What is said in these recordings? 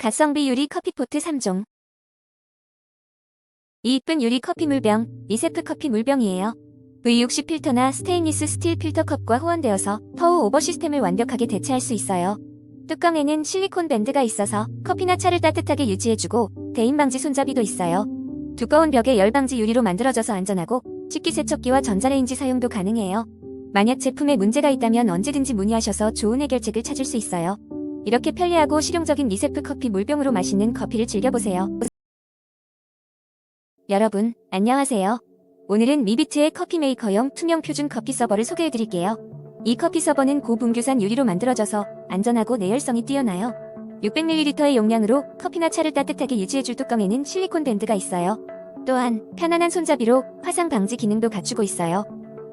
가성비 유리 커피포트 3종. 이 이쁜 유리 커피 물병, 리세프 커피 물병이에요. V60 필터나 스테인리스 스틸 필터컵과 호환되어서 퍼우 오버 시스템을 완벽하게 대체할 수 있어요. 뚜껑에는 실리콘 밴드가 있어서 커피나 차를 따뜻하게 유지해주고 대인 방지 손잡이도 있어요. 두꺼운 벽에 열 방지 유리로 만들어져서 안전하고 식기 세척기와 전자레인지 사용도 가능해요. 만약 제품에 문제가 있다면 언제든지 문의하셔서 좋은 해결책을 찾을 수 있어요. 이렇게 편리하고 실용적인 리세프 커피 물병으로 마시는 커피를 즐겨보세요. 여러분, 안녕하세요. 오늘은 미비트의 커피 메이커용 투명 표준 커피 서버를 소개해드릴게요. 이 커피 서버는 고분규산 유리로 만들어져서 안전하고 내열성이 뛰어나요. 600ml의 용량으로 커피나 차를 따뜻하게 유지해줄 뚜껑에는 실리콘 밴드가 있어요. 또한 편안한 손잡이로 화상 방지 기능도 갖추고 있어요.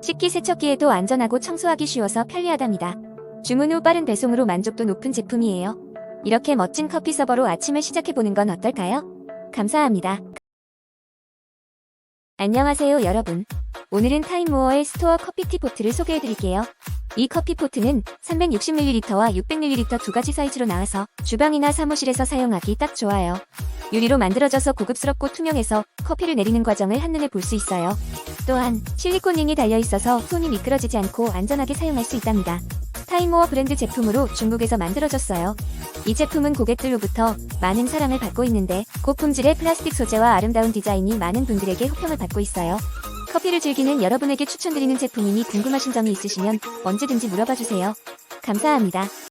식기 세척기에도 안전하고 청소하기 쉬워서 편리하답니다. 주문 후 빠른 배송으로 만족도 높은 제품이에요. 이렇게 멋진 커피 서버로 아침을 시작해보는 건 어떨까요? 감사합니다. 안녕하세요 여러분. 오늘은 타임모어의 스토어 커피티 포트를 소개해드릴게요. 이 커피 포트는 360ml와 600ml 두 가지 사이즈로 나와서 주방이나 사무실에서 사용하기 딱 좋아요. 유리로 만들어져서 고급스럽고 투명해서 커피를 내리는 과정을 한눈에 볼 수 있어요. 또한 실리콘 링이 달려 있어서 손이 미끄러지지 않고 안전하게 사용할 수 있답니다. 타이모어 브랜드 제품으로 중국에서 만들어졌어요. 이 제품은 고객들로부터 많은 사랑을 받고 있는데 고품질의 플라스틱 소재와 아름다운 디자인이 많은 분들에게 호평을 받고 있어요. 커피를 즐기는 여러분에게 추천드리는 제품이니 궁금하신 점이 있으시면 언제든지 물어봐 주세요. 감사합니다.